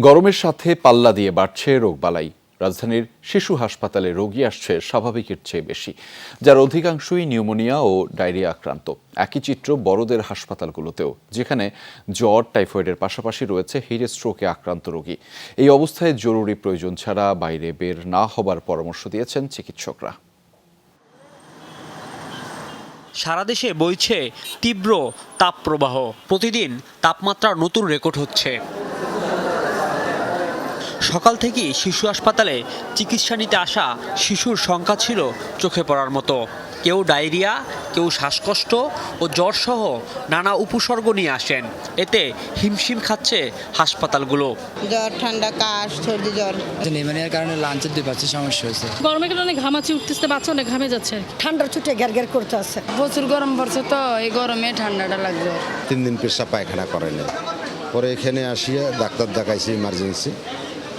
গরমের সাথে পাল্লা দিয়ে বাড়ছে রোগবালাই। রাজধানীর শিশু হাসপাতালে রোগী আসছে স্বাভাবিকের চেয়ে বেশি, যার অধিকাংশই নিউমোনিয়া ও ডায়রিয়া আক্রান্ত। একই চিত্র বড়দের হাসপাতালগুলোতেও, যেখানে জ্বর, টাইফয়েডের পাশাপাশি রয়েছে হিট স্ট্রোকে আক্রান্ত রোগী। এই অবস্থায় জরুরি প্রয়োজন ছাড়া বাইরে বের না হবার পরামর্শ দিয়েছেন চিকিৎসকরা। সারা দেশে বইছে তীব্র তাপপ্রবাহ। প্রতিদিন তাপমাত্রা নতুন রেকর্ড হচ্ছে। সকাল থেকেই শিশু হাসপাতালে চিকিৎসা নিতে আসা শিশুর সংখ্যা ছিল চোখে পড়ার মতো। কেউ ডায়রিয়া কেউ শ্বাসকষ্ট ও জ্বরসহ নানা উপসর্গ নিয়ে আসেন। এতে হিমশিম খাচ্ছে হাসপাতালগুলো। জ্বর ঠান্ডা কাশ সর্দি জ্বর। নিউমোনিয়ার কারণে লাঞ্চের দুই পাচ্ছে সমস্যা হয়েছে। গরমের কারণে ঘামাচি উঠতেছে বাচ্চা অনেক ঘামে যাচ্ছে আর ঠান্ডার ছুটে গ্যার গ্যার করতে আছে প্রচুর গরম পড়ছে তো এই গরমে ঠান্ডাটা লাগবে। তিন দিন পেশা পায়খানা করেনি। পরে এখানে আসিয়া ডাক্তার দেখাইছি ইমার্জেন্সি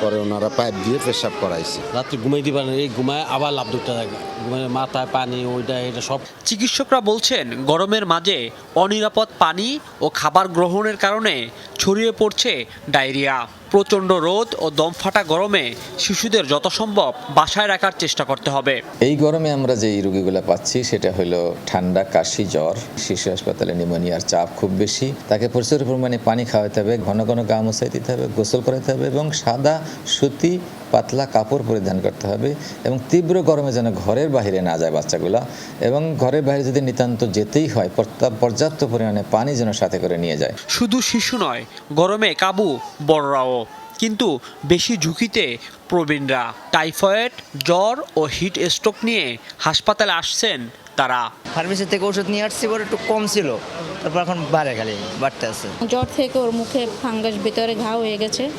পরে ওনারা পাইপ দিয়ে পেশাব করাইছে। রাত্রে ঘুমাইতে পারে না এই ঘুমায় আবার লাভ দুটা থাকে ঘুমায় মাথায় পানি ওইটা এটা সব। চিকিৎসকরা বলছেন গরমের মাঝে অনিরাপদ পানি ও খাবার গ্রহণের কারণে ছড়িয়ে পড়ছে ডায়রিয়া। প্রচণ্ড রোদ ও দমফাটা গরমে শিশুদের যত সম্ভব বাসায় রাখার চেষ্টা করতে হবে। এই গরমে আমরা যে রোগীগুলো পাচ্ছি, সেটা হলো ঠান্ডা, কাশি, জ্বর, শিশু হাসপাতালে নিউমোনিয়ার চাপ খুব বেশি। তাকে প্রচুর পরিমাণে পানি খাওয়াতে হবে, ঘন ঘন গা মশাই দিতে হবে, গোসল করাতে হবে এবং সাদা সুতি পাতলা কাপড় পরিধান করতে হবে এবং তীব্র গরমে যেন ঘরের বাইরে না যায় বাচ্চাগুলো। এবং ঘরের বাইরে যদি নিতান্ত যেতেই হয় পর্যাপ্ত- পর্যাপ্ত পরিমাণে পানি যেন সাথে করে নিয়ে যায়। শুধু শিশু নয় গরমে কাবু বড়রাও। কিন্তু বেশি ঝুঁকিতে প্রবীণরা টাইফয়েড জ্বর ও হিট স্ট্রোক নিয়ে হাসপাতালে আসছেন তারা। ফার্মেসি থেকে ওষুধ নিয়ে আসছি পরে একটু কম ছিল তারপর এখন বাড়ে খালি বাড়তে আছে। জ্বর থেকে ওর মুখে ফাঙ্গাস ভিতরে ঘা হয়ে গেছে।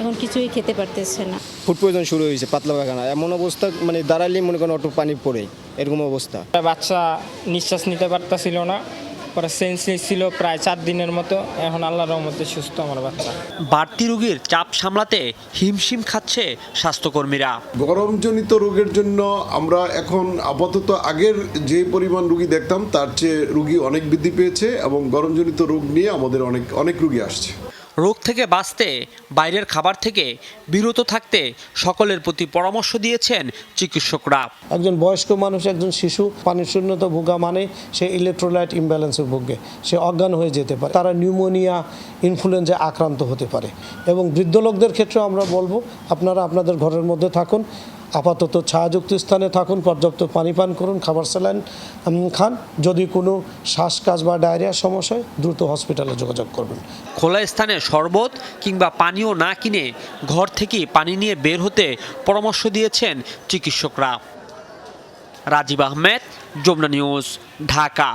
এখন কিছুই খেতে পারতেছে না। ফুড পয়জন শুরু হয়েছে পাতলা পায়খানা এমন অবস্থা মানে দাঁড়ালেই মনে করেন অটো পানি পড়ে এরকম অবস্থা। বাচ্চা নিঃশ্বাস নিতে পারতাছিল না পরে সেন্সলেস ছিল প্রায় চার দিনের মতো এখন আল্লাহর রহমতে সুস্থ আমার বাচ্চা। বাড়তি রোগীর চাপ সামলাতে হিমশিম খাচ্ছে স্বাস্থ্যকর্মীরা। গরমজনিত রোগের জন্য আমরা এখন আপাতত আগের যে পরিমাণ রুগী দেখতাম তার চেয়ে রুগী অনেক বৃদ্ধি পেয়েছে এবং গরমজনিত রোগ নিয়ে আমাদের অনেক অনেক রুগী আসছে। রোগ থেকে বাঁচতে, বাইরের খাবার থেকে বিরত থাকতে সকলের প্রতি পরামর্শ দিয়েছেন চিকিৎসকরা। একজন বয়স্ক মানুষ, একজন শিশু, পানির শূন্যতা ভোগা মানে সে ইলেকট্রোলাইট ইমব্যালেন্সে ভোগে। সে অজ্ঞান হয়ে যেতে পারে। তারা নিউমোনিয়া ইনফ্লুয়েঞ্জা আক্রান্ত হতে পারে। এবং বৃদ্ধ লোকদের ক্ষেত্রে আমরা বলব, আপনারা আপনাদের ঘরের মধ্যে থাকুন। আপাতত ছায়াযুক্ত স্থানে থাকুন, পর্যাপ্ত পানি পান করুন, খাবার স্যালাইন খান। যদি কোনো শ্বাসকাশ বা ডায়রিয়ার সমস্যা হয়, দ্রুত হসপিটালে যোগাযোগ করবেন। খোলা স্থানে শরবত কিংবা পানীয় না কিনে ঘর থেকেই পানি নিয়ে বের হতে পরামর্শ দিয়েছেন চিকিৎসকরা। রাজীব আহমেদ, যমুনা নিউজ, ঢাকা।